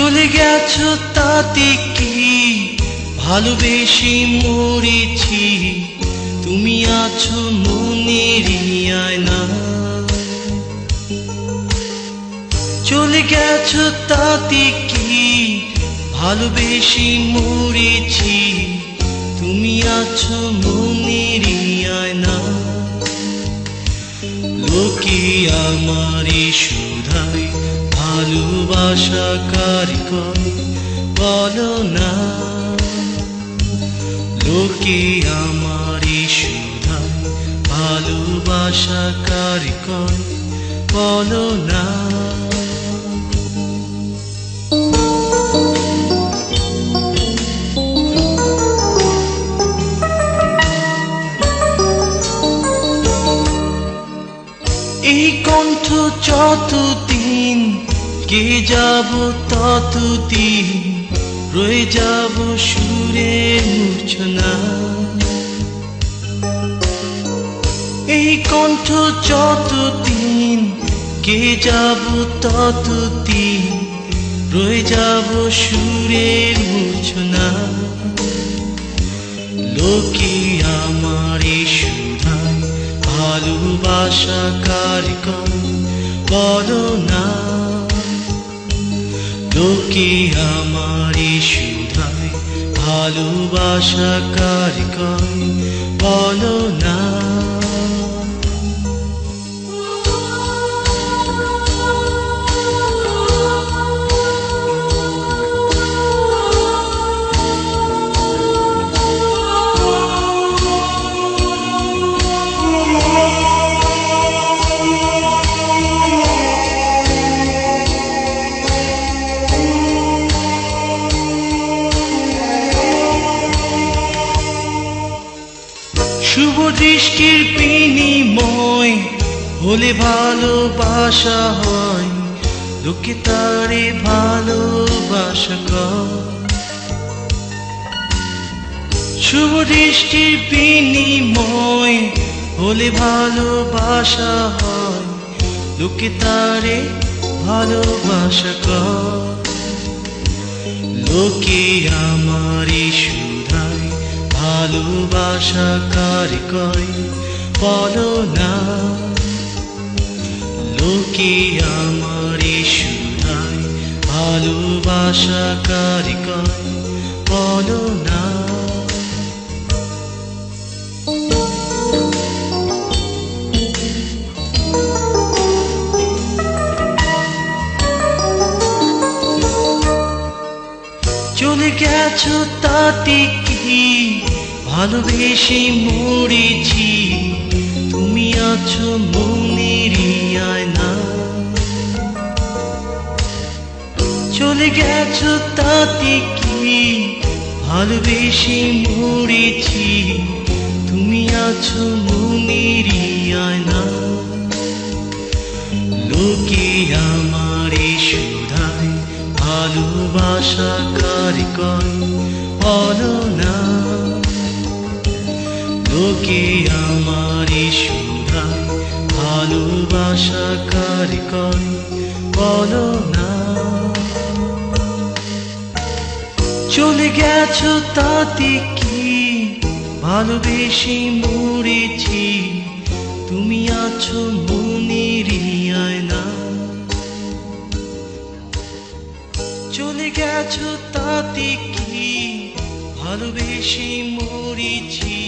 চলে গেছো তাতে কি? ভালোবেসে মরেছি। তুমি আছো মনের না। চলে গেছো তাতে কি? ভালোবেসে মরেছি। তুমি আছো মনের না। লোকে আমারে শুধাই ভালোবাসা কারিকর বলো না। লোকে আমারে শুধাই ভালোবাসা কারিকর বলো না। এই কণ্ঠ যতদিন কে যাব ততদিন, রয়ে যাব সুরে মূর্ছনা। এই কণ্ঠ যতদিন, কে যাব ততদিন, রয়ে যাব সুরে মূর্ছনা। লোকে আমার শুধায় ভালোবাসা কারিকর বলো না। লোকে আমারে শুধায় ভালোবাসা কয়? বলো না। দৃষ্টির বিনিময়, হলে ভালোবাসা হয়। লোকে তারে ভালোবাসা শুভ দৃষ্টির বিনিময়, হলে ভালোবাসা হয়। লোকে তারে ভালোবাসা লোকে আমারে শুধায় ভালোবাসা কার কয় বলো না। লোকে আমারে শুধায় ভালোবাসা কার কয় বলো না। চলে গেছো তাতে ভালোবেসে মরেছি। তুমি আছো মনের আয়না। চলে গেছো তাতে কি? ভালোবেসে মরেছি। তুমি আছো মনের আয়না। লোকে আমারে শুধায়, ভালোবাসা কার কারিকর বলো না লোকে আমারে শুধায় ভালোবাসা কারিকর বলো না চলে গেছো তাতে কি? ভালোবেসে মরেছি, তুমি আছো মনের আয়না। চলে গেছো তাতে কি? ভালোবেসে মরেছি।